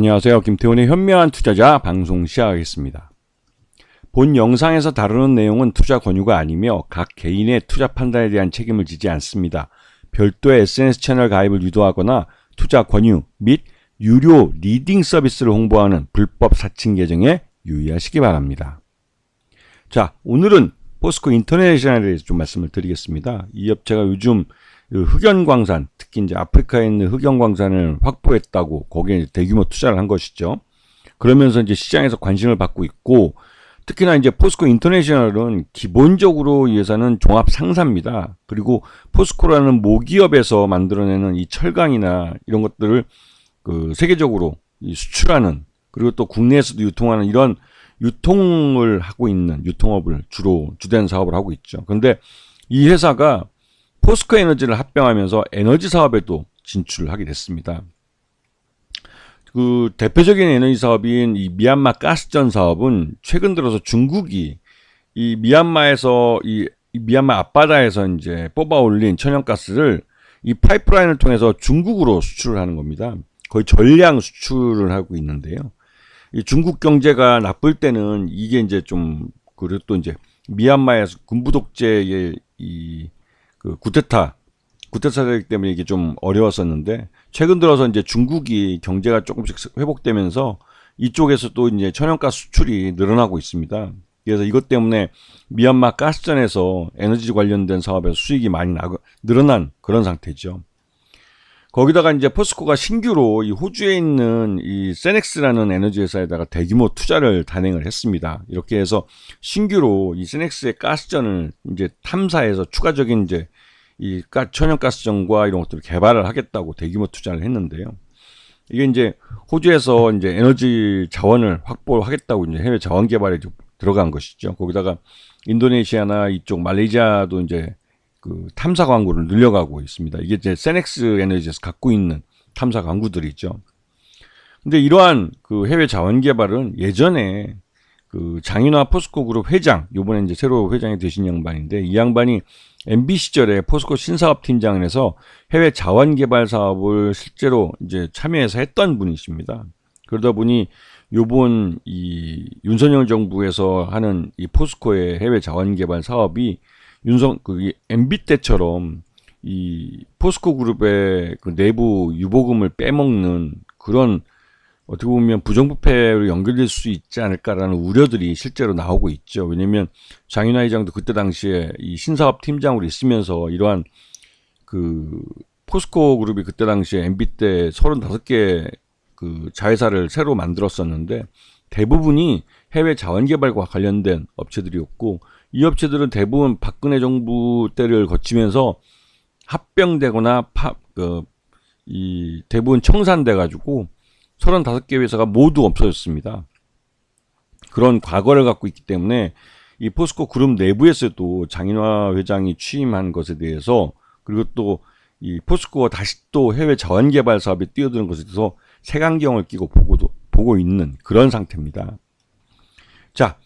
안녕하세요. 김태훈의 현명한 투자자 방송 시작하겠습니다. 본 영상에서 다루는 내용은 투자 권유가 아니며 각 개인의 투자 판단에 대한 책임을 지지 않습니다. 별도의 SNS 채널 가입을 유도하거나 투자 권유 및 유료 리딩 서비스를 홍보하는 불법 사칭 계정에 유의하시기 바랍니다. 자, 오늘은 포스코 인터내셔널에 대해서 좀 말씀을 드리겠습니다. 이 업체가 요즘 그 흑연광산, 특히 이제 아프리카에 있는 흑연광산을 확보했다고 거기에 대규모 투자를 한 것이죠. 그러면서 이제 시장에서 관심을 받고 있고 특히나 이제 포스코 인터내셔널은 기본적으로 이 회사는 종합 상사입니다. 그리고 포스코라는 모기업에서 만들어내는 이 철강이나 이런 것들을 그 세계적으로 수출하는 그리고 또 국내에서도 유통하는 이런 유통을 하고 있는 유통업을 주로 주된 사업을 하고 있죠. 그런데 이 회사가 포스코 에너지를 합병하면서 에너지 사업에도 진출을 하게 됐습니다. 그 대표적인 에너지 사업인 이 미얀마 가스전 사업은 최근 들어서 중국이 이 미얀마에서 이, 이 미얀마 앞바다에서 이제 뽑아 올린 천연가스를 이 파이프라인을 통해서 중국으로 수출을 하는 겁니다. 거의 전량 수출을 하고 있는데요. 이 중국 경제가 나쁠 때는 이게 이제 좀 그리고 또 이제 미얀마에서 군부 독재의 이 그 구테타 구테타되기 때문에 이게 좀 어려웠었는데 최근 들어서 이제 중국이 경제가 조금씩 회복되면서 이쪽에서 또 이제 천연가스 수출이 늘어나고 있습니다. 그래서 이것 때문에 미얀마 가스전에서 에너지 관련된 사업에서 수익이 많이 나, 늘어난 그런 상태죠. 거기다가 이제 포스코가 신규로 이 호주에 있는 이 세넥스라는 에너지 회사에다가 대규모 투자를 단행을 했습니다. 이렇게 해서 신규로 이 세넥스의 가스전을 이제 탐사해서 추가적인 이제 이 천연가스전과 이런 것들을 개발을 하겠다고 대규모 투자를 했는데요. 이게 이제 호주에서 이제 에너지 자원을 확보하겠다고 이제 해외 자원 개발에 들어간 것이죠. 거기다가 인도네시아나 이쪽 말레이시아도 이제 그 탐사 광구를 늘려가고 있습니다. 이게 이제 세넥스 에너지에서 갖고 있는 탐사 광구들이죠. 근데 이러한 그 해외 자원 개발은 예전에 그 장인화 포스코 그룹 회장, 요번에 이제 새로 회장이 되신 양반인데 이 양반이 MB 시절에 포스코 신사업 팀장을 해서 해외 자원 개발 사업을 실제로 이제 참여해서 했던 분이십니다. 그러다 보니 요번 이 윤석열 정부에서 하는 이 포스코의 해외 자원 개발 사업이 윤석 그 MB 때처럼 이 포스코 그룹의 그 내부 유보금을 빼먹는 그런 어떻게 보면 부정부패로 연결될 수 있지 않을까라는 우려들이 실제로 나오고 있죠. 왜냐면 장윤아 회장도 그때 당시에 이 신사업 팀장으로 있으면서 이러한 그 포스코 그룹이 그때 당시에 MB 때 35개 그 자회사를 새로 만들었었는데 대부분이 해외 자원 개발과 관련된 업체들이었고 이 업체들은 대부분 박근혜 정부 때를 거치면서 합병되거나 파, 그, 이 대부분 청산돼 가지고 35개 회사가 모두 없어졌습니다. 그런 과거를 갖고 있기 때문에 이 포스코 그룹 내부에서도 장인화 회장이 취임한 것에 대해서 그리고 또 이 포스코가 다시 또 해외 자원 개발 사업에 뛰어드는 것에 대해서 색안경을 끼고 보고도 보고 있는 그런 상태입니다. 자,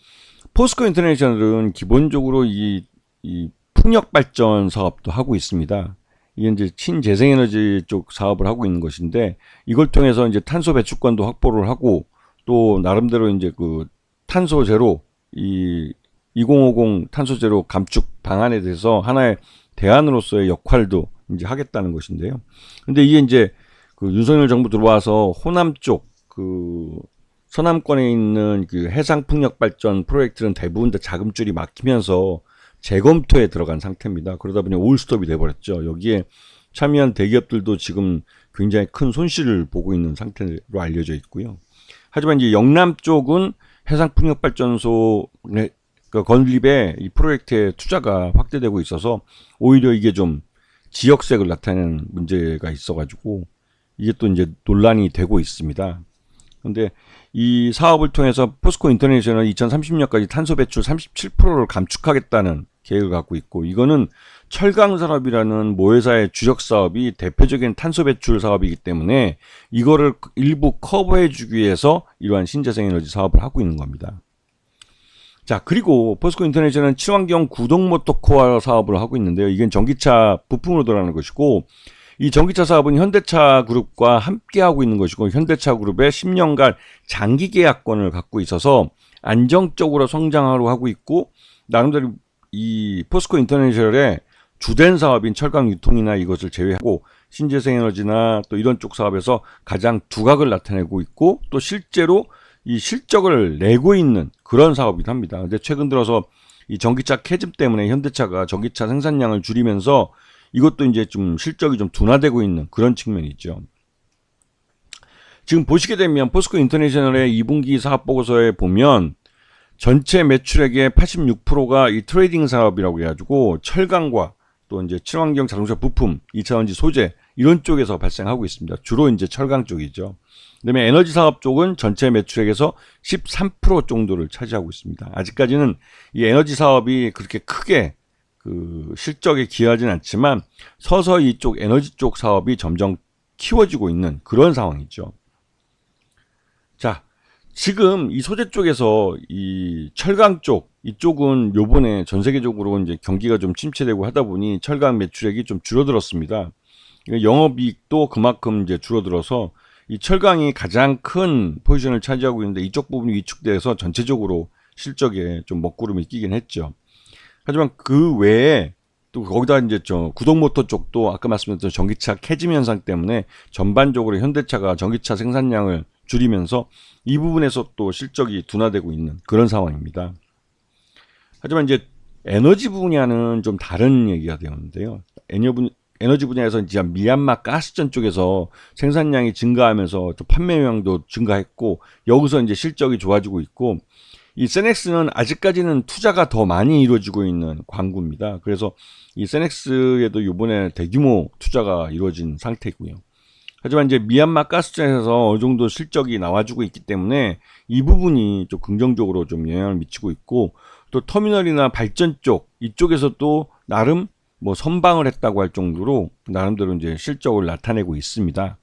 포스코 인터내셔널은 기본적으로 이, 이 풍력 발전 사업도 하고 있습니다. 이게 이제 친재생에너지 쪽 사업을 하고 있는 것인데 이걸 통해서 이제 탄소 배출권도 확보를 하고 또 나름대로 이제 그 탄소 제로 이 2050 탄소 제로 감축 방안에 대해서 하나의 대안으로서의 역할도 이제 하겠다는 것인데요. 근데 이게 이제 그 윤석열 정부 들어와서 호남 쪽 그 서남권에 있는 그 해상 풍력 발전 프로젝트는 대부분 다 자금줄이 막히면서 재검토에 들어간 상태입니다. 그러다 보니 올스톱이 돼버렸죠. 여기에 참여한 대기업들도 지금 굉장히 큰 손실을 보고 있는 상태로 알려져 있고요. 하지만 이제 영남 쪽은 해상 풍력 발전소 그 건립에 이 프로젝트의 투자가 확대되고 있어서 오히려 이게 좀 지역색을 나타내는 문제가 있어가지고 이게 또 이제 논란이 되고 있습니다. 근데 이 사업을 통해서 포스코 인터내셔널 2030년까지 탄소 배출 37%를 감축하겠다는 계획을 갖고 있고 이거는 철강 산업이라는 모회사의 주력 사업이 대표적인 탄소 배출 사업이기 때문에 이거를 일부 커버해 주기 위해서 이러한 신재생 에너지 사업을 하고 있는 겁니다. 자, 그리고 포스코 인터내셔널은 친환경 구동 모터 코어 사업을 하고 있는데요. 이건 전기차 부품으로 들어가는 것이고 이 전기차 사업은 현대차 그룹과 함께 하고 있는 것이고 현대차 그룹의 10년간 장기 계약권을 갖고 있어서 안정적으로 성장하려 하고 있고 나름대로 이 포스코 인터내셔널의 주된 사업인 철강 유통이나 이것을 제외하고 신재생 에너지나 또 이런 쪽 사업에서 가장 두각을 나타내고 있고 또 실제로 이 실적을 내고 있는 그런 사업이기도 합니다. 근데 최근 들어서 이 전기차 캐즘 때문에 현대차가 전기차 생산량을 줄이면서 이것도 이제 좀 실적이 좀 둔화되고 있는 그런 측면이 있죠. 지금 보시게 되면 포스코 인터내셔널의 2분기 사업 보고서에 보면 전체 매출액의 86%가 이 트레이딩 사업이라고 해가지고 철강과 또 이제 친환경 자동차 부품, 2차전지 소재 이런 쪽에서 발생하고 있습니다. 주로 이제 철강 쪽이죠. 그다음에 에너지 사업 쪽은 전체 매출액에서 13% 정도를 차지하고 있습니다. 아직까지는 이 에너지 사업이 그렇게 크게 그 실적에 기여하진 않지만 서서히 이쪽 에너지 쪽 사업이 점점 키워지고 있는 그런 상황이죠. 자, 지금 이 소재 쪽에서 이 철강 쪽 이쪽은 요번에 전 세계적으로 이제 경기가 좀 침체되고 하다 보니 철강 매출액이 좀 줄어들었습니다. 영업이익도 그만큼 이제 줄어들어서 이 철강이 가장 큰 포지션을 차지하고 있는데 이쪽 부분이 위축돼서 전체적으로 실적에 좀 먹구름이 끼긴 했죠. 하지만 그 외에 또 거기다 이제 저 구동모터 쪽도 아까 말씀드렸던 전기차 캐짐 현상 때문에 전반적으로 현대차가 전기차 생산량을 줄이면서 이 부분에서 또 실적이 둔화되고 있는 그런 상황입니다. 하지만 이제 에너지 분야는 좀 다른 얘기가 되었는데요. 에너지 분야에서 이제 미얀마 가스전 쪽에서 생산량이 증가하면서 또 판매량도 증가했고 여기서 이제 실적이 좋아지고 있고 이 세넥스는 아직까지는 투자가 더 많이 이루어지고 있는 광구입니다. 그래서 이 세넥스에도 이번에 대규모 투자가 이루어진 상태고요. 하지만 이제 미얀마 가스전에서 어느 정도 실적이 나와주고 있기 때문에 이 부분이 좀 긍정적으로 좀 영향을 미치고 있고 또 터미널이나 발전 쪽 이쪽에서도 나름 뭐 선방을 했다고 할 정도로 나름대로 이제 실적을 나타내고 있습니다.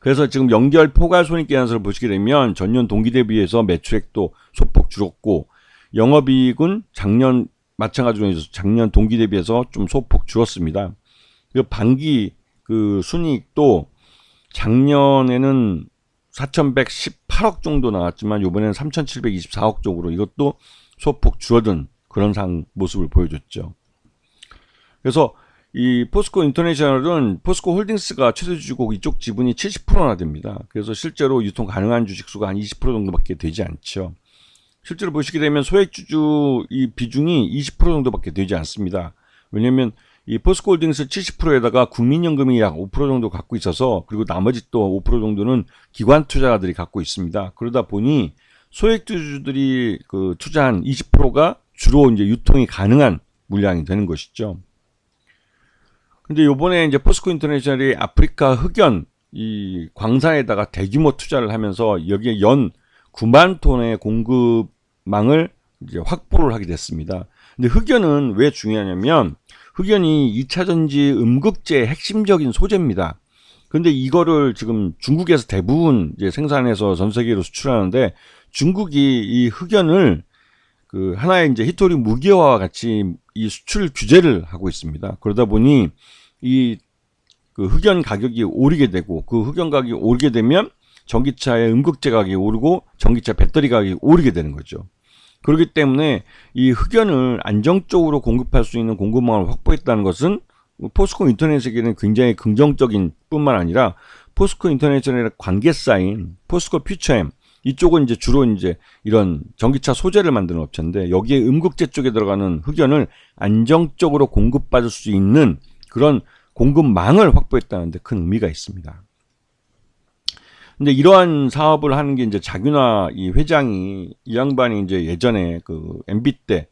그래서 지금 연결 포괄 손익계산서를 보시게 되면 전년 동기 대비해서 매출액도 소폭 줄었고 영업이익은 작년 마찬가지로 작년 동기 대비해서 좀 소폭 줄었습니다. 그 반기 그 순이익도 작년에는 4,118억 정도 나왔지만 이번에는 3,724억 쪽으로 이것도 소폭 줄어든 그런 상 모습을 보여줬죠. 그래서 이 포스코 인터내셔널은 포스코 홀딩스가 최대 주주고 이쪽 지분이 70%나 됩니다. 그래서 실제로 유통 가능한 주식 수가 한 20% 정도밖에 되지 않죠. 실제로 보시게 되면 소액 주주 이 비중이 20% 정도밖에 되지 않습니다. 왜냐하면 이 포스코 홀딩스 70%에다가 국민연금이 약 5% 정도 갖고 있어서 그리고 나머지 또 5% 정도는 기관 투자자들이 갖고 있습니다. 그러다 보니 소액 주주들이 그 투자한 20%가 주로 이제 유통이 가능한 물량이 되는 것이죠. 근데 요번에 이제 포스코 인터내셔널이 아프리카 흑연 이 광산에다가 대규모 투자를 하면서 여기에 연 9만 톤의 공급망을 이제 확보를 하게 됐습니다. 근데 흑연은 왜 중요하냐면 흑연이 2차 전지 음극재의 핵심적인 소재입니다. 근데 이거를 지금 중국에서 대부분 이제 생산해서 전 세계로 수출하는데 중국이 이 흑연을 그 하나의 이제 히토리 무기화와 같이 이 수출 규제를 하고 있습니다. 그러다 보니 이 그 흑연 가격이 오르게 되고 그 흑연 가격이 오르게 되면 전기차의 음극재 가격이 오르고 전기차 배터리 가격이 오르게 되는 거죠. 그렇기 때문에 이 흑연을 안정적으로 공급할 수 있는 공급망을 확보했다는 것은 포스코 인터넷에게는 굉장히 긍정적인 뿐만 아니라 포스코 인터넷의 관계 사인 포스코 퓨처엠 이쪽은 이제 주로 이제 이런 전기차 소재를 만드는 업체인데 여기에 음극재 쪽에 들어가는 흑연을 안정적으로 공급받을 수 있는 그런 공급망을 확보했다는 데 큰 의미가 있습니다. 근데 이러한 사업을 하는 게 이제 자균화 이 회장이 이 양반이 이제 예전에 그 MB 때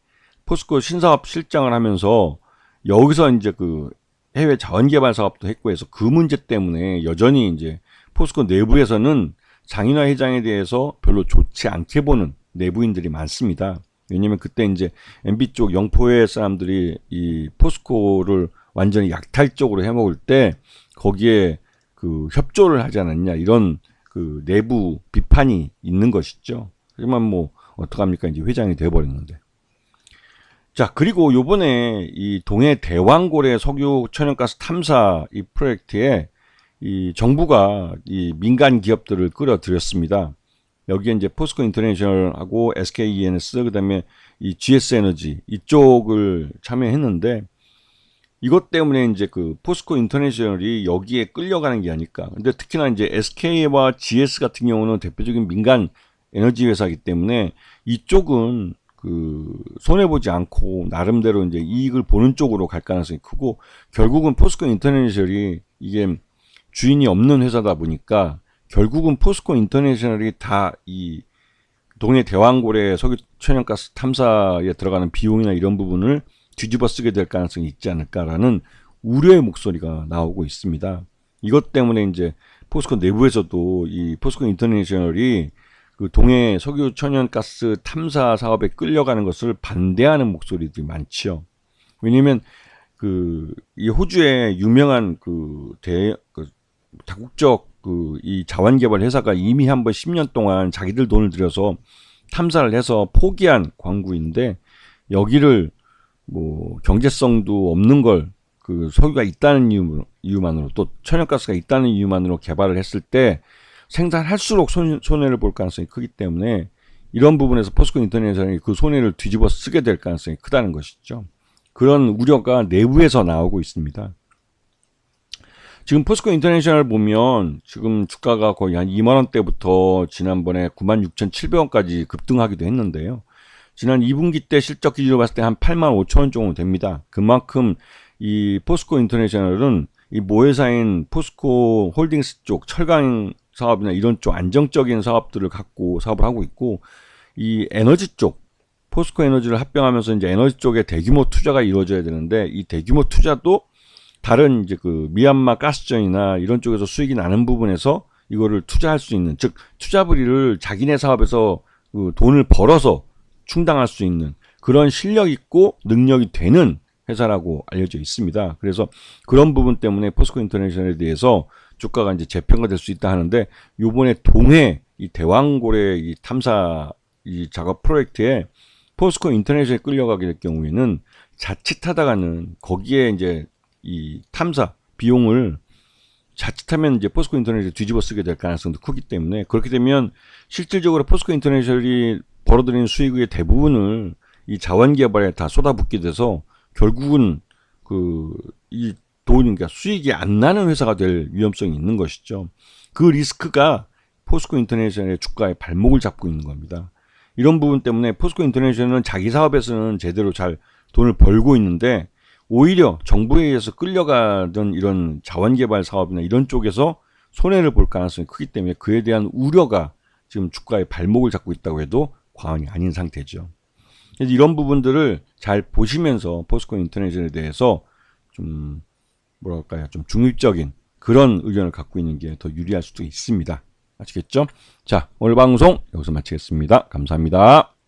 포스코 신사업 실장을 하면서 여기서 이제 그 해외 자원 개발 사업도 했고 해서 그 문제 때문에 여전히 이제 포스코 내부에서는 장인화 회장에 대해서 별로 좋지 않게 보는 내부인들이 많습니다. 왜냐면 그때 이제 MB 쪽 영포회 사람들이 이 포스코를 완전히 약탈적으로 해먹을 때 거기에 그 협조를 하지 않았냐 이런 그 내부 비판이 있는 것이죠. 하지만 뭐 어떡합니까 이제 회장이 돼버렸는데. 자, 그리고 요번에 이 동해 대왕고래 석유 천연가스 탐사 이 프로젝트에 이 정부가 이 민간 기업들을 끌어들였습니다. 여기에 이제 포스코 인터내셔널하고 SKENS 그다음에 이 GS 에너지 이쪽을 참여했는데 이것 때문에 이제 그 포스코 인터내셔널이 여기에 끌려가는 게 아닐까. 근데 특히나 이제 SK와 GS 같은 경우는 대표적인 민간 에너지 회사이기 때문에 이쪽은 그 손해 보지 않고 나름대로 이제 이익을 보는 쪽으로 갈 가능성이 크고 결국은 포스코 인터내셔널이 이게 주인이 없는 회사다 보니까 결국은 포스코 인터내셔널이 다 이 동해 대왕고래 석유 천연가스 탐사에 들어가는 비용이나 이런 부분을 뒤집어 쓰게 될 가능성이 있지 않을까라는 우려의 목소리가 나오고 있습니다. 이것 때문에 이제 포스코 내부에서도 이 포스코 인터내셔널이 그 동해 석유 천연가스 탐사 사업에 끌려가는 것을 반대하는 목소리들이 많지요. 왜냐면 그 이 호주의 유명한 그대 그 다국적 그 이 자원 개발 회사가 이미 한 번 10년 동안 자기들 돈을 들여서 탐사를 해서 포기한 광구인데 여기를 뭐 경제성도 없는 걸 그 석유가 있다는 이유, 이유만으로 또 천연가스가 있다는 이유만으로 개발을 했을 때 생산할수록 손, 손해를 볼 가능성이 크기 때문에 이런 부분에서 포스코 인터내셔널이 그 손해를 뒤집어 쓰게 될 가능성이 크다는 것이죠. 그런 우려가 내부에서 나오고 있습니다. 지금 포스코 인터내셔널 보면 지금 주가가 거의 한 2만 원대부터 지난번에 96,700원까지 급등하기도 했는데요. 지난 2분기 때 실적 기준으로 봤을 때 한 8만 5천 원 정도 됩니다. 그만큼 이 포스코 인터내셔널은 이 모회사인 포스코 홀딩스 쪽 철강 사업이나 이런 쪽 안정적인 사업들을 갖고 사업을 하고 있고 이 에너지 쪽 포스코 에너지를 합병하면서 이제 에너지 쪽에 대규모 투자가 이루어져야 되는데 이 대규모 투자도 다른 이제 그 미얀마 가스전이나 이런 쪽에서 수익이 나는 부분에서 이거를 투자할 수 있는 즉 투자 부리를 자기네 사업에서 그 돈을 벌어서 충당할 수 있는 그런 실력 있고 능력이 되는 회사라고 알려져 있습니다. 그래서 그런 부분 때문에 포스코 인터내셔널에 대해서 주가가 이제 재평가될 수 있다 하는데 요번에 동해 이 대왕고래 이 탐사 이 작업 프로젝트에 포스코 인터내셔널에 끌려가게 될 경우에는 자칫하다가는 거기에 이제 이 탐사 비용을 자칫하면 이제 포스코 인터내셔널 뒤집어 쓰게 될 가능성도 크기 때문에 그렇게 되면 실질적으로 포스코 인터내셔널이 벌어들이는 수익의 대부분을 이 자원 개발에 다 쏟아붓게 돼서 결국은 그 이 돈, 그러니까 수익이 안 나는 회사가 될 위험성이 있는 것이죠. 그 리스크가 포스코 인터내셔널의 주가에 발목을 잡고 있는 겁니다. 이런 부분 때문에 포스코 인터내셔널은 자기 사업에서는 제대로 잘 돈을 벌고 있는데 오히려 정부에 의해서 끌려가던 이런 자원 개발 사업이나 이런 쪽에서 손해를 볼 가능성이 크기 때문에 그에 대한 우려가 지금 주가에 발목을 잡고 있다고 해도 과언이 아닌 상태죠. 이런 부분들을 잘 보시면서 포스코 인터내셔널에 대해서 좀 뭐랄까요 좀 중립적인 그런 의견을 갖고 있는 게 더 유리할 수도 있습니다. 아시겠죠? 자 오늘 방송 여기서 마치겠습니다. 감사합니다.